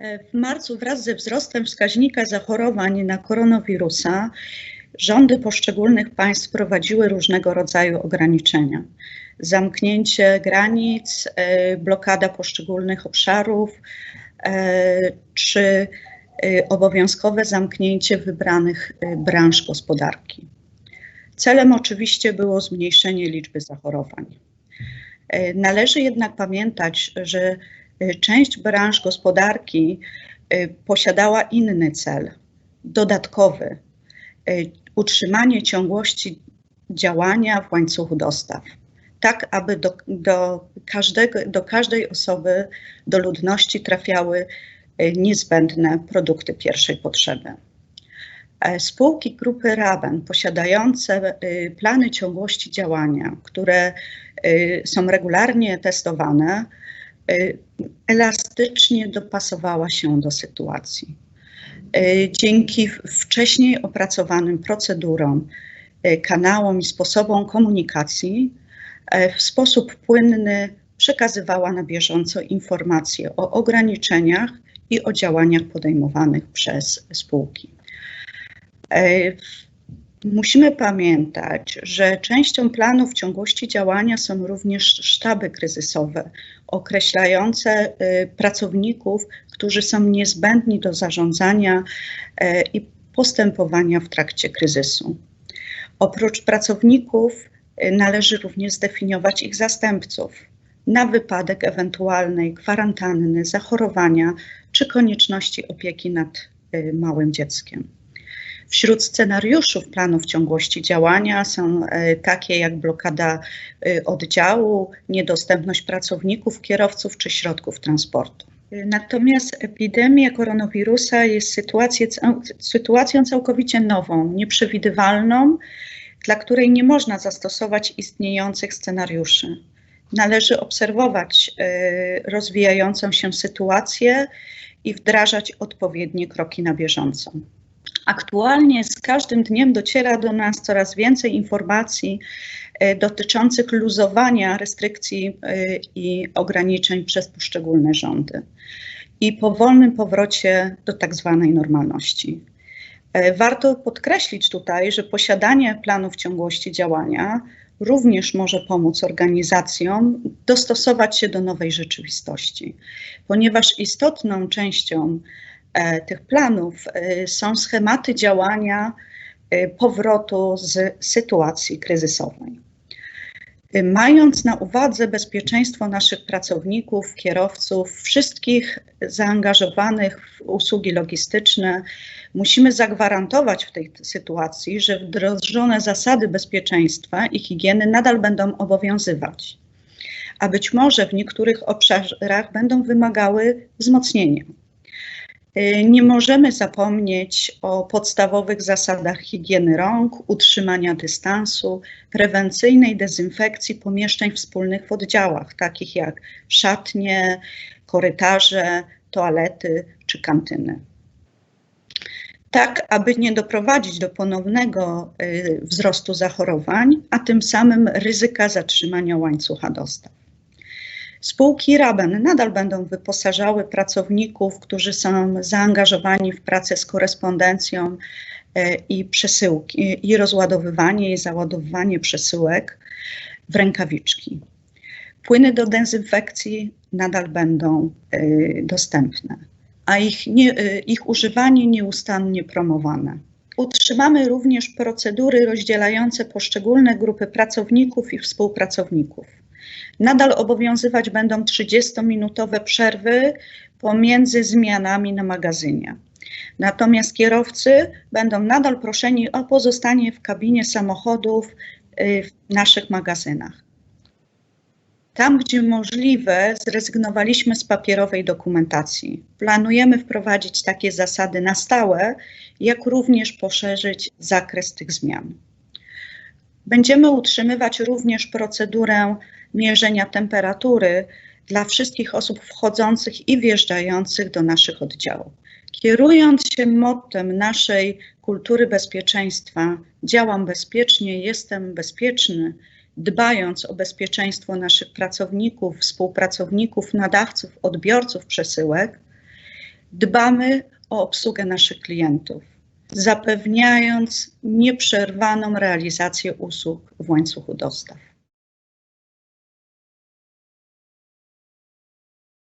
W marcu wraz ze wzrostem wskaźnika zachorowań na koronawirusa rządy poszczególnych państw prowadziły różnego rodzaju ograniczenia. Zamknięcie granic, e, blokada poszczególnych obszarów e, czy e, obowiązkowe zamknięcie wybranych branż gospodarki. Celem oczywiście było zmniejszenie liczby zachorowań. Należy jednak pamiętać, że część branż gospodarki posiadała inny cel, dodatkowy, utrzymanie ciągłości działania w łańcuchu dostaw, tak aby do, do, każdego, do każdej osoby, do ludności trafiały niezbędne produkty pierwszej potrzeby. E, spółki grupy Raben posiadające plany ciągłości działania, które są regularnie testowane, elastycznie dopasowała się do sytuacji. E, dzięki wcześniej opracowanym procedurom, e, kanałom i sposobom komunikacji e, w sposób płynny przekazywała na bieżąco informacje o ograniczeniach i o działaniach podejmowanych przez spółki. Musimy pamiętać, że częścią planów ciągłości działania są również sztaby kryzysowe, określające y, pracowników, którzy są niezbędni do zarządzania y, i postępowania w trakcie kryzysu. Oprócz pracowników y, należy również zdefiniować ich zastępców na wypadek ewentualnej kwarantanny, zachorowania czy konieczności opieki nad małym dzieckiem. Wśród scenariuszów planów ciągłości działania są e, takie jak blokada e, oddziału, niedostępność pracowników, kierowców czy środków transportu. Natomiast epidemia koronawirusa jest sytuacją całkowicie nową, nieprzewidywalną, dla której nie można zastosować istniejących scenariuszy. Należy obserwować e, rozwijającą się sytuację i wdrażać odpowiednie kroki na bieżąco. Aktualnie z każdym dniem dociera do nas coraz więcej informacji e, dotyczących luzowania restrykcji e, i ograniczeń przez poszczególne rządy i powolnym powrocie do tak zwanej normalności. E, warto podkreślić tutaj, że posiadanie planów ciągłości działania również może pomóc organizacjom dostosować się do nowej rzeczywistości, ponieważ istotną częścią tych planów e, są schematy działania e, powrotu z sytuacji kryzysowej. Mając na uwadze bezpieczeństwo naszych pracowników, kierowców, wszystkich zaangażowanych w usługi logistyczne, musimy zagwarantować w tej sytuacji, że wdrożone zasady bezpieczeństwa i higieny nadal będą obowiązywać, a być może w niektórych obszarach będą wymagały wzmocnienia. Y, nie możemy zapomnieć o podstawowych zasadach higieny rąk, utrzymania dystansu, prewencyjnej dezynfekcji pomieszczeń wspólnych w oddziałach, takich jak szatnie, korytarze, toalety czy kantyny. Tak, aby nie doprowadzić do ponownego y, wzrostu zachorowań, a tym samym ryzyka zatrzymania łańcucha dostaw. Spółki Raben nadal będą wyposażały pracowników, którzy są zaangażowani w pracę z korespondencją e, i przesyłki, i rozładowywanie i załadowywanie przesyłek w rękawiczki. Płyny do dezynfekcji nadal będą e, dostępne, a ich, nie, e, ich używanie nieustannie promowane. Utrzymamy również procedury rozdzielające poszczególne grupy pracowników i współpracowników. Nadal obowiązywać będą 30-minutowe przerwy pomiędzy zmianami na magazynie. Natomiast kierowcy będą nadal proszeni o pozostanie w kabinie samochodów y, w naszych magazynach. Tam, gdzie możliwe, zrezygnowaliśmy z papierowej dokumentacji. Planujemy wprowadzić takie zasady na stałe, jak również poszerzyć zakres tych zmian. Będziemy utrzymywać również procedurę mierzenia temperatury dla wszystkich osób wchodzących i wjeżdżających do naszych oddziałów. Kierując się mottem naszej kultury bezpieczeństwa, działam bezpiecznie, jestem bezpieczny, dbając o bezpieczeństwo naszych pracowników, współpracowników, nadawców, odbiorców przesyłek, dbamy o obsługę naszych klientów, zapewniając nieprzerwaną realizację usług w łańcuchu dostaw.